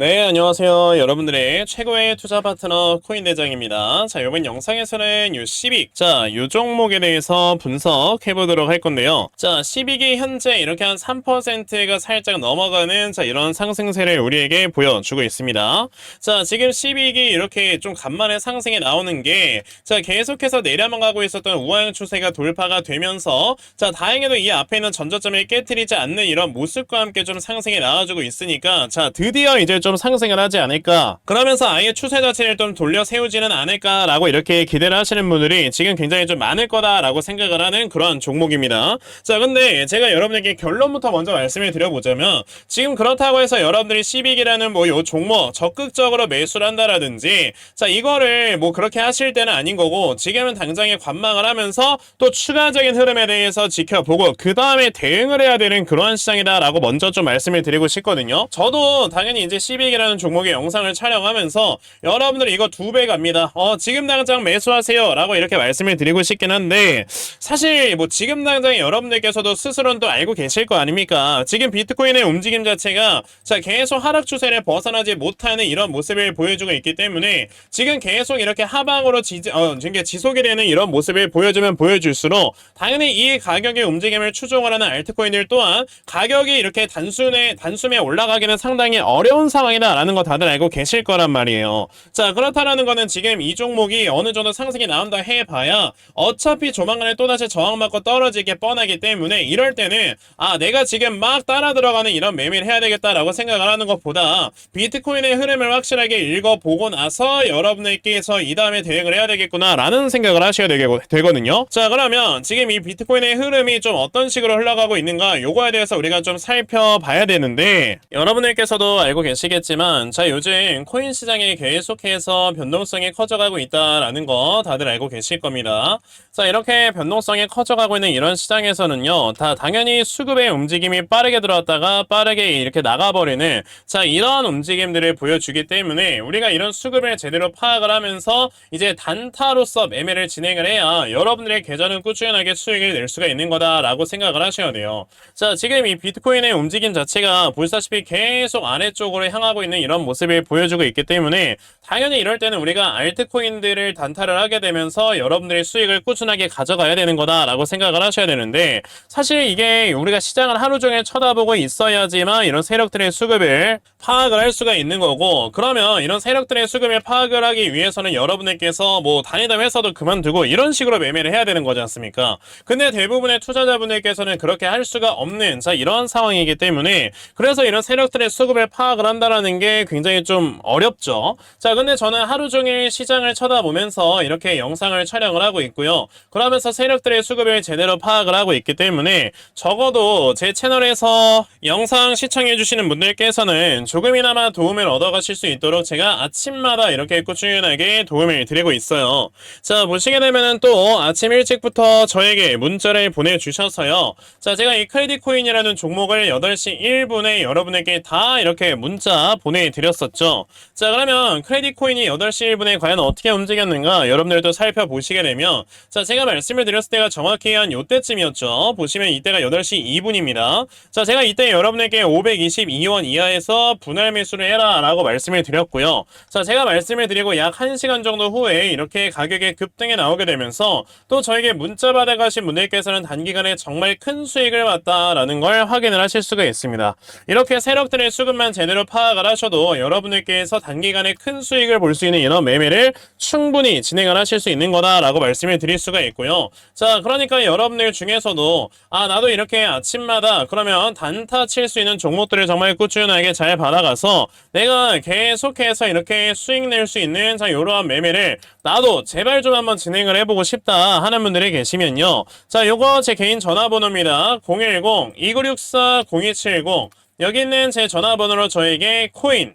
네, 안녕하세요. 여러분들의 최고의 투자 파트너 코인 대장입니다. 자, 이번 영상에서는 요 시빅, 자, 요 종목에 대해서 분석해 보도록 할 건데요. 자, 시빅이 현재 이렇게 한 3%가 살짝 넘어가는 자, 이런 상승세를 우리에게 보여주고 있습니다. 자, 지금 시빅이 이렇게 좀 간만에 상승이 나오는 게 자, 계속해서 내려만 가고 있었던 우하형 추세가 돌파가 되면서 자, 다행히도 이 앞에 있는 전저점을 깨뜨리지 않는 이런 모습과 함께 좀 상승이 나와주고 있으니까 자, 드디어 이제 좀 상승을 하지 않을까. 그러면서 아예 추세 자체를 좀 돌려 세우지는 않을까라고 이렇게 기대를 하시는 분들이 지금 굉장히 좀 많을 거다라고 생각을 하는 그런 종목입니다. 자, 근데 제가 여러분에게 결론부터 먼저 말씀을 드려보자면 지금 그렇다고 해서 여러분들이 시빅이라는 뭐 요 종목 적극적으로 매수를 한다라든지 자, 이거를 뭐 그렇게 하실 때는 아닌 거고 지금은 당장에 관망을 하면서 또 추가적인 흐름에 대해서 지켜보고 그 다음에 대응을 해야 되는 그러한 시장이다라고 먼저 좀 말씀을 드리고 싶거든요. 저도 당연히 이제 시 빅이라는 종목의 영상을 촬영하면서 여러분들 이거 두 배 갑니다. 어, 지금 당장 매수하세요. 라고 이렇게 말씀을 드리고 싶긴 한데 사실 뭐 지금 당장 여러분들께서도 스스로는 또 알고 계실 거 아닙니까? 지금 비트코인의 움직임 자체가 자 계속 하락 추세를 벗어나지 못하는 이런 모습을 보여주고 있기 때문에 지금 계속 이렇게 하방으로 지, 어, 지금 지속이 되는 이런 모습을 보여주면 보여줄수록 당연히 이 가격의 움직임을 추종을 하는 알트코인들 또한 가격이 이렇게 단순에 단숨에 올라가기는 상당히 어려운 상황이다라는 거 다들 알고 계실 거란 말이에요. 자 그렇다라는 거는 지금 이 종목이 어느 정도 상승이 나온다 해봐야 어차피 조만간에 또다시 저항받고 떨어지게 뻔하기 때문에 이럴 때는 아 내가 지금 막 따라 들어가는 이런 매매를 해야 되겠다라고 생각을 하는 것보다 비트코인의 흐름을 확실하게 읽어보고 나서 여러분들께서 이 다음에 대응을 해야 되겠구나라는 생각을 하셔야 되거든요. 자 그러면 지금 이 비트코인의 흐름이 좀 어떤 식으로 흘러가고 있는가 요거에 대해서 우리가 좀 살펴봐야 되는데 여러분들께서도 알고 계시겠 지만 자 요즘 코인 시장이 계속해서 변동성이 커져가고 있다라는 거 다들 알고 계실 겁니다. 자 이렇게 변동성이 커져가고 있는 이런 시장에서는요 다 당연히 수급의 움직임이 빠르게 들어왔다가 빠르게 이렇게 나가버리는 자 이런 움직임들을 보여주기 때문에 우리가 이런 수급을 제대로 파악을 하면서 이제 단타로서 매매를 진행을 해야 여러분들의 계좌는 꾸준하게 수익을 낼 수가 있는 거다라고 생각을 하셔야 돼요. 자 지금 이 비트코인의 움직임 자체가 보시다시피 계속 아래쪽으로 향하고 있는 이런 모습을 보여주고 있기 때문에 당연히 이럴 때는 우리가 알트코인들을 단타를 하게 되면서 여러분들의 수익을 꾸준 하게 가져가야 되는 거다라고 생각을 하셔야 되는데 사실 이게 우리가 시장을 하루 종일 쳐다보고 있어야지만 이런 세력들의 수급을 파악을 할 수가 있는 거고 그러면 이런 세력들의 수급을 파악을 하기 위해서는 여러분들께서 뭐 다니던 회사도 그만두고 이런 식으로 매매를 해야 되는 거지 않습니까? 근데 대부분의 투자자분들께서는 그렇게 할 수가 없는 자 이런 상황이기 때문에 그래서 이런 세력들의 수급을 파악을 한다라는 게 굉장히 좀 어렵죠. 자 근데 저는 하루 종일 시장을 쳐다보면서 이렇게 영상을 촬영을 하고 있고요. 그러면서 세력들의 수급을 제대로 파악을 하고 있기 때문에 적어도 제 채널에서 영상 시청해 주시는 분들께서는 조금이나마 도움을 얻어가실 수 있도록 제가 아침마다 이렇게 꾸준하게 도움을 드리고 있어요. 자 보시게 되면은 또 아침 일찍부터 저에게 문자를 보내주셔서요. 자 제가 이 크레딧 코인이라는 종목을 8시 1분에 여러분에게 다 이렇게 문자 보내드렸었죠. 자 그러면 크레딧 코인이 8시 1분에 과연 어떻게 움직였는가 여러분들도 살펴보시게 되면 자 제가 말씀을 드렸을 때가 정확히 한 요때쯤이었죠. 보시면 이때가 8시 2분입니다. 자 제가 이때 여러분에게 522원 이하에서 분할 매수를 해라 라고 말씀을 드렸고요. 자 제가 말씀을 드리고 약 1시간 정도 후에 이렇게 가격의 급등이 나오게 되면서 또 저에게 문자 받아가신 분들께서는 단기간에 정말 큰 수익을 봤다라는 걸 확인을 하실 수가 있습니다. 이렇게 세력들의 수급만 제대로 파악을 하셔도 여러분들께서 단기간에 큰 수익을 볼 수 있는 이런 매매를 충분히 진행을 하실 수 있는 거다라고 말씀을 드릴 수가 있고요. 자, 그러니까 여러분들 중에서도 아, 나도 이렇게 아침마다 그러면 단타 칠 수 있는 종목들을 정말 꾸준하게 잘 받아가서 내가 계속해서 이렇게 수익 낼 수 있는 자, 이러한 매매를 나도 제발 좀 한번 진행을 해보고 싶다 하는 분들이 계시면요. 자, 요거 제 개인 전화번호입니다. 010-2964-0270 여기 있는 제 전화번호로 저에게 코인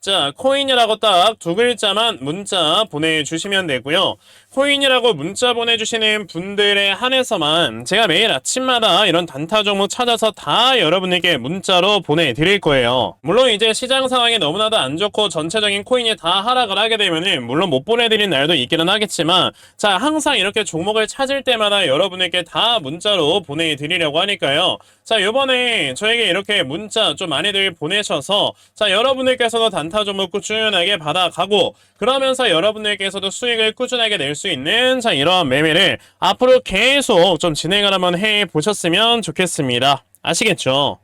자, 코인이라고 딱 두 글자만 문자 보내주시면 되고요. 코인이라고 문자 보내주시는 분들에 한해서만 제가 매일 아침마다 이런 단타 종목 찾아서 다 여러분에게 문자로 보내드릴 거예요. 물론 이제 시장 상황이 너무나도 안 좋고 전체적인 코인이 다 하락을 하게 되면은 물론 못 보내드린 날도 있기는 하겠지만 자 항상 이렇게 종목을 찾을 때마다 여러분에게 다 문자로 보내드리려고 하니까요. 자 요번에 저에게 이렇게 문자 좀 많이들 보내셔서 자 여러분들께서도 단타 종목 꾸준하게 받아가고 그러면서 여러분들께서도 수익을 꾸준하게 낼수 있는 자 이러한 매매를 앞으로 계속 좀 진행을 한번 해 보셨으면 좋겠습니다. 아시겠죠?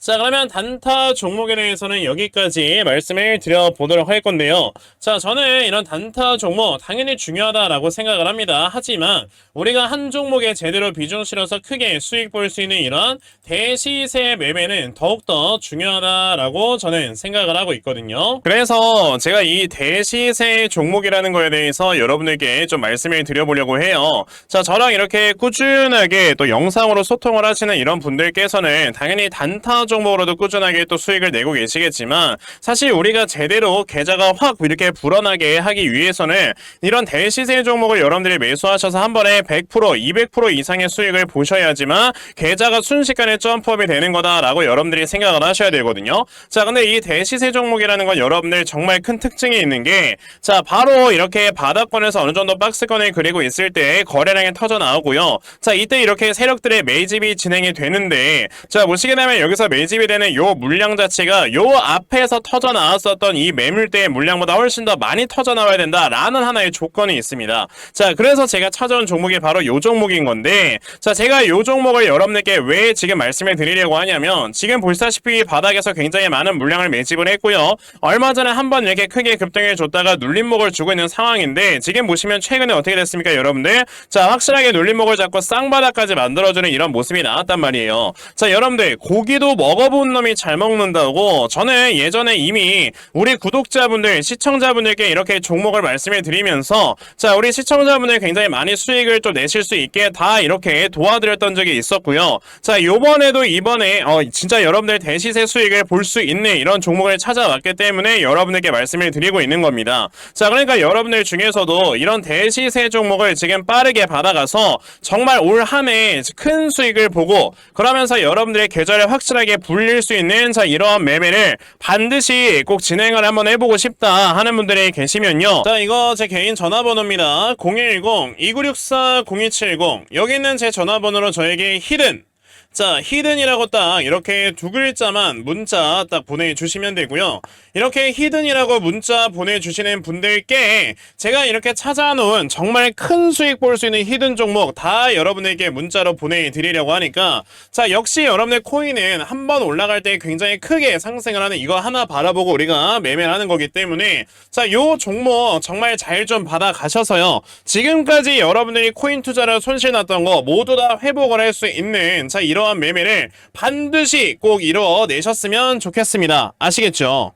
자, 그러면 단타 종목에 대해서는 여기까지 말씀을 드려보도록 할 건데요. 자, 저는 이런 단타 종목 당연히 중요하다라고 생각을 합니다. 하지만 우리가 한 종목에 제대로 비중 실어서 크게 수익 볼 수 있는 이런 대시세 매매는 더욱더 중요하다라고 저는 생각을 하고 있거든요. 그래서 제가 이 대시세 종목이라는 거에 대해서 여러분에게 좀 말씀을 드려보려고 해요. 자, 저랑 이렇게 꾸준하게 또 영상으로 소통을 하시는 이런 분들께서는 당연히 단타 종목으로도 꾸준하게 또 수익을 내고 계시겠지만 사실 우리가 제대로 계좌가 확 이렇게 불어나게 하기 위해서는 이런 대시세 종목을 여러분들이 매수하셔서 한 번에 100% 200% 이상의 수익을 보셔야지만 계좌가 순식간에 점프업이 되는 거다라고 여러분들이 생각을 하셔야 되거든요. 자, 근데 이 대시세 종목이라는 건 여러분들 정말 큰 특징이 있는 게 자, 바로 이렇게 바닥권에서 어느 정도 박스권을 그리고 있을 때 거래량이 터져 나오고요. 자, 이때 이렇게 세력들의 매집이 진행이 되는데 자, 보시게 되면 여기서 매 집이 되는 요 물량 자체가 요 앞에서 터져 나왔었던 이 매물대의 물량보다 훨씬 더 많이 터져 나와야 된다라는 하나의 조건이 있습니다. 자, 그래서 제가 찾아온 종목이 바로 요 종목인 건데 자, 제가 요 종목을 여러분들께 왜 지금 말씀을 드리려고 하냐면 지금 보시다시피 바닥에서 굉장히 많은 물량을 매집을 했고요. 얼마 전에 한 번 이렇게 크게 급등을 줬다가 눌림목을 주고 있는 상황인데 지금 보시면 최근에 어떻게 됐습니까, 여러분들? 자, 확실하게 눌림목을 잡고 쌍바닥까지 만들어주는 이런 모습이 나왔단 말이에요. 자, 여러분들 고기도 먹 어본 놈이 잘 먹는다고 저는 예전에 이미 우리 구독자분들, 시청자분들께 이렇게 종목을 말씀을 드리면서 자, 우리 시청자분들 굉장히 많이 수익을 또 내실 수 있게 다 이렇게 도와드렸던 적이 있었고요. 자, 요번에도 이번에 어, 진짜 여러분들 대시세 수익을 볼 수 있는 이런 종목을 찾아왔기 때문에 여러분들께 말씀을 드리고 있는 겁니다. 자, 그러니까 여러분들 중에서도 이런 대시세 종목을 지금 빠르게 받아가서 정말 올 한 해 큰 수익을 보고 그러면서 여러분들의 계좌를 확실하게 불릴 수 있는 자 이러한 매매를 반드시 꼭 진행을 한번 해보고 싶다 하는 분들이 계시면요. 자, 이거 제 개인 전화번호입니다. 010-2964-0270 여기 있는 제 전화번호로 저에게 히든 자, 히든이라고 딱 이렇게 두 글자만 문자 딱 보내주시면 되고요. 이렇게 히든이라고 문자 보내주시는 분들께 제가 이렇게 찾아놓은 정말 큰 수익 볼 수 있는 히든 종목 다 여러분에게 문자로 보내드리려고 하니까 자, 역시 여러분의 코인은 한 번 올라갈 때 굉장히 크게 상승을 하는 이거 하나 바라보고 우리가 매매를 하는 거기 때문에 자, 요 종목 정말 잘 좀 받아가셔서요. 지금까지 여러분들이 코인 투자를 손실 났던 거 모두 다 회복을 할 수 있는 자, 이 러한 매매를 반드시 꼭 이뤄내셨으면 좋겠습니다. 아시겠죠?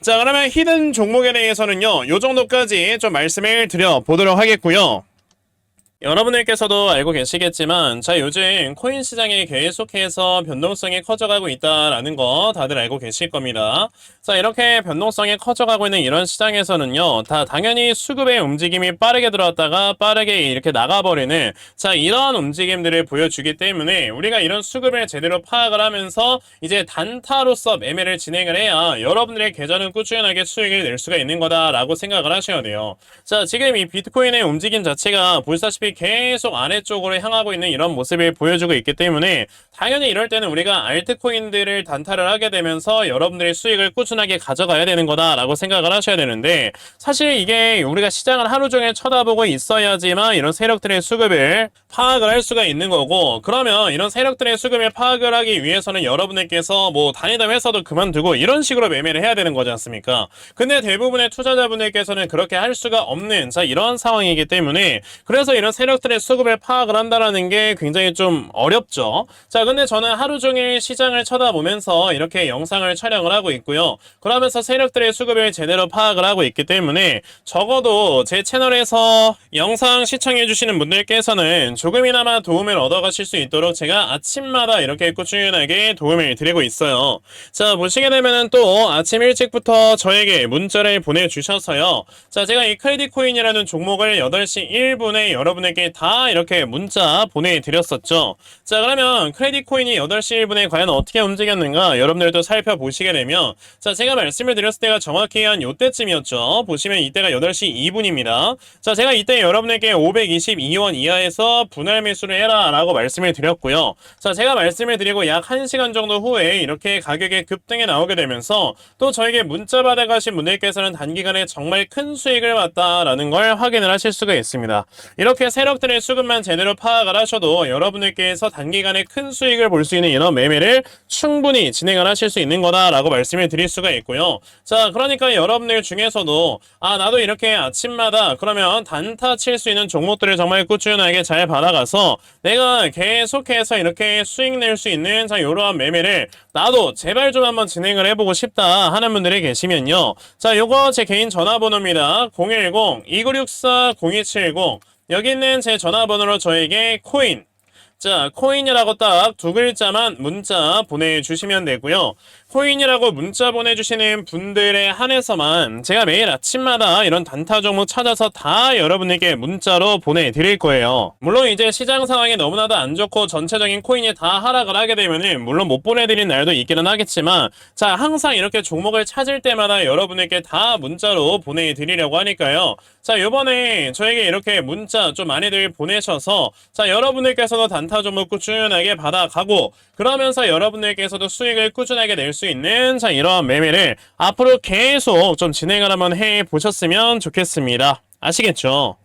자, 그러면 히든 종목에 대해서는요, 요 정도까지 좀 말씀을 드려보도록 하겠고요. 여러분들께서도 알고 계시겠지만 자 요즘 코인 시장이 계속해서 변동성이 커져가고 있다라는 거 다들 알고 계실 겁니다. 자 이렇게 변동성이 커져가고 있는 이런 시장에서는요 다 당연히 수급의 움직임이 빠르게 들어왔다가 빠르게 이렇게 나가버리는 자 이러한 움직임들을 보여주기 때문에 우리가 이런 수급을 제대로 파악을 하면서 이제 단타로서 매매를 진행을 해야 여러분들의 계좌는 꾸준하게 수익을 낼 수가 있는 거다라고 생각을 하셔야 돼요. 자 지금 이 비트코인의 움직임 자체가 보시다시피 계속 아래 쪽으로 향하고 있는 이런 모습을 보여주고 있기 때문에 당연히 이럴 때는 우리가 알트코인들을 단타를 하게 되면서 여러분들의 수익을 꾸준하게 가져가야 되는 거다라고 생각을 하셔야 되는데 사실 이게 우리가 시장을 하루 종일 쳐다보고 있어야지만 이런 세력들의 수급을 파악을 할 수가 있는 거고 그러면 이런 세력들의 수급을 파악을 하기 위해서는 여러분들께서 뭐 다니던 회사도 그만두고 이런 식으로 매매를 해야 되는 거지 않습니까? 근데 대부분의 투자자분들께서는 그렇게 할 수가 없는 자 이런 상황이기 때문에 그래서 이런 세력들의 수급을 파악을 한다라는 게 굉장히 좀 어렵죠. 자 근데 저는 하루 종일 시장을 쳐다보면서 이렇게 영상을 촬영을 하고 있고요. 그러면서 세력들의 수급을 제대로 파악을 하고 있기 때문에 적어도 제 채널에서 영상 시청해주시는 분들께서는 조금이나마 도움을 얻어가실 수 있도록 제가 아침마다 이렇게 꾸준하게 도움을 드리고 있어요. 자, 보시게 되면은 또 아침 일찍부터 저에게 문자를 보내주셔서요. 자, 제가 이 크레딧 코인이라는 종목을 8시 1분에 여러분에게 다 이렇게 문자 보내드렸었죠. 자, 그러면 크레딧 코인이 8시 1분에 과연 어떻게 움직였는가 여러분들도 살펴보시게 되면 자, 제가 말씀을 드렸을 때가 정확히 한 요때쯤이었죠. 보시면 이때가 8시 2분입니다. 자, 제가 이때 여러분에게 522원 이하에서 분할 매수를 해라 라고 말씀을 드렸고요. 자, 제가 말씀을 드리고 약 1시간 정도 후에 이렇게 가격의 급등이 나오게 되면서 또 저에게 문자 받아가신 분들께서는 단기간에 정말 큰 수익을 봤다라는 걸 확인을 하실 수가 있습니다. 이렇게 세력들의 수급만 제대로 파악을 하셔도 여러분들께서 단기간에 큰 수익 을 볼 수 있는 이런 매매를 충분히 진행을 하실 수 있는 거다라고 말씀을 드릴 수가 있고요. 자, 그러니까 여러분들 중에서도 아, 나도 이렇게 아침마다 그러면 단타 칠 수 있는 종목들을 정말 꾸준하게 잘 받아가서 내가 계속해서 이렇게 수익 낼 수 있는 자, 이러한 매매를 나도 제발 좀 한번 진행을 해보고 싶다 하는 분들이 계시면요. 자, 요거 제 개인 전화번호입니다. 010-2964-0270 여기 있는 제 전화번호로 저에게 코인 자, 코인이라고 딱 두 글자만 문자 보내주시면 되고요. 코인이라고 문자 보내주시는 분들에 한해서만 제가 매일 아침마다 이런 단타 종목 찾아서 다 여러분에게 문자로 보내드릴 거예요. 물론 이제 시장 상황이 너무나도 안 좋고 전체적인 코인이 다 하락을 하게 되면은 물론 못 보내드린 날도 있기는 하겠지만 자, 항상 이렇게 종목을 찾을 때마다 여러분에게 다 문자로 보내드리려고 하니까요. 자, 요번에 저에게 이렇게 문자 좀 많이들 보내셔서 자, 여러분들께서도 단타 종목 꾸준하게 받아가고 그러면서 여러분들께서도 수익을 꾸준하게 낼 수 있는 자, 이러한 매매를 앞으로 계속 좀 진행을 한번 해 보셨으면 좋겠습니다. 아시겠죠?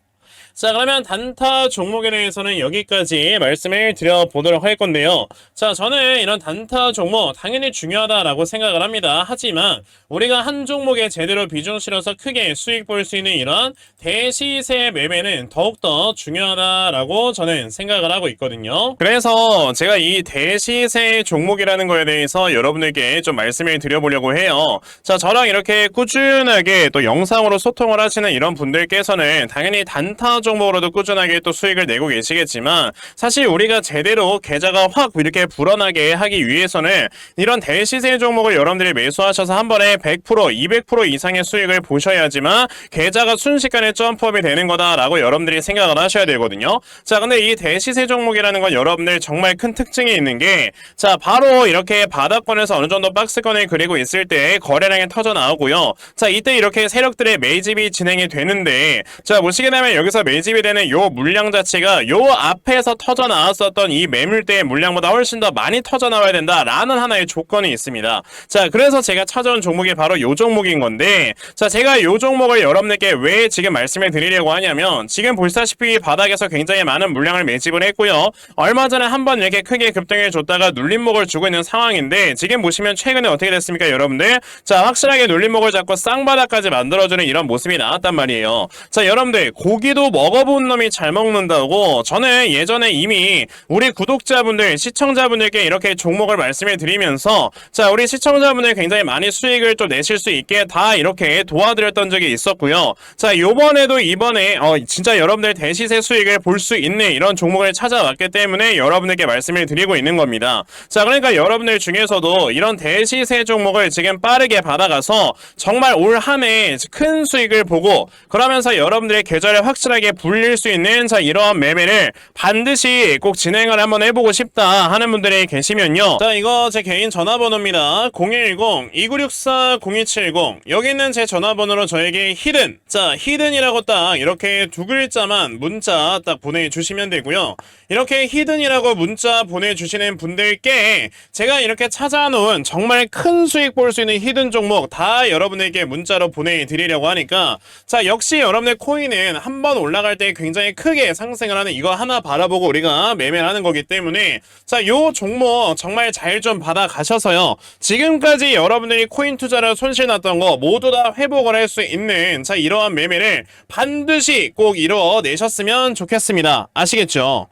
자, 그러면 단타 종목에 대해서는 여기까지 말씀을 드려보도록 할 건데요. 자, 저는 이런 단타 종목 당연히 중요하다라고 생각을 합니다. 하지만 우리가 한 종목에 제대로 비중 실어서 크게 수익 볼 수 있는 이런 대시세 매매는 더욱더 중요하다라고 저는 생각을 하고 있거든요. 그래서 제가 이 대시세 종목이라는 거에 대해서 여러분에게 좀 말씀을 드려보려고 해요. 자, 저랑 이렇게 꾸준하게 또 영상으로 소통을 하시는 이런 분들께서는 당연히 단타 종목으로도 꾸준하게 또 수익을 내고 계시겠지만 사실 우리가 제대로 계좌가 확 이렇게 불어나게 하기 위해서는 이런 대시세 종목을 여러분들이 매수하셔서 한 번에 100% 200% 이상의 수익을 보셔야지만 계좌가 순식간에 점프업이 되는 거다라고 여러분들이 생각을 하셔야 되거든요. 자, 근데 이 대시세 종목이라는 건 여러분들 정말 큰 특징이 있는 게 자, 바로 이렇게 바닥권에서 어느 정도 박스권을 그리고 있을 때 거래량이 터져 나오고요. 자, 이때 이렇게 세력들의 매집이 진행이 되는데 자, 보시게 되면 여기서 매 집이 되는 요 물량 자체가 요 앞에서 터져 나왔었던 이 매물대의 물량보다 훨씬 더 많이 터져 나와야 된다라는 하나의 조건이 있습니다. 자, 그래서 제가 찾아온 종목이 바로 요 종목인 건데 자, 제가 요 종목을 여러분들께 왜 지금 말씀을 드리려고 하냐면 지금 보시다시피 바닥에서 굉장히 많은 물량을 매집을 했고요. 얼마 전에 한 번 이렇게 크게 급등을 줬다가 눌림목을 주고 있는 상황인데 지금 보시면 최근에 어떻게 됐습니까, 여러분들? 자, 확실하게 눌림목을 잡고 쌍바닥까지 만들어주는 이런 모습이 나왔단 말이에요. 자, 여러분들 고기도 먹 어본 놈이 잘 먹는다고 저는 예전에 이미 우리 구독자분들, 시청자분들께 이렇게 종목을 말씀을 드리면서 자, 우리 시청자분들 굉장히 많이 수익을 또 내실 수 있게 다 이렇게 도와드렸던 적이 있었고요. 자, 요번에도 이번에 어, 진짜 여러분들 대시세 수익을 볼 수 있는 이런 종목을 찾아왔기 때문에 여러분들께 말씀을 드리고 있는 겁니다. 자, 그러니까 여러분들 중에서도 이런 대시세 종목을 지금 빠르게 받아가서 정말 올 한 해 큰 수익을 보고 그러면서 여러분들의 계좌를 확실하게 불릴 수 있는 자, 이러한 매매를 반드시 꼭 진행을 한번 해보고 싶다 하는 분들이 계시면요. 자, 이거 제 개인 전화번호입니다. 010-2964-0270 여기 있는 제 전화번호로 저에게 히든 자, 히든이라고 딱 이렇게 두 글자만 문자 딱 보내주시면 되고요. 이렇게 히든이라고 문자 보내주시는 분들께 제가 이렇게 찾아놓은 정말 큰 수익 볼 수 있는 히든 종목 다 여러분에게 문자로 보내드리려고 하니까 자 역시 여러분의 코인은 한번 올라갈 때 굉장히 크게 상승을 하는 이거 하나 바라보고 우리가 매매를 하는 거기 때문에 자 요 종목 정말 잘 좀 받아 가셔서요 지금까지 여러분들이 코인 투자를 손실 났던 거 모두 다 회복을 할 수 있는 자 이러한 매매를 반드시 꼭 이뤄내셨으면 좋겠습니다 아시겠죠?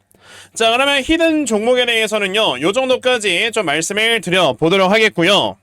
자, 그러면 히든 종목에 대해서는요, 요 정도까지 좀 말씀을 드려 보도록 하겠고요.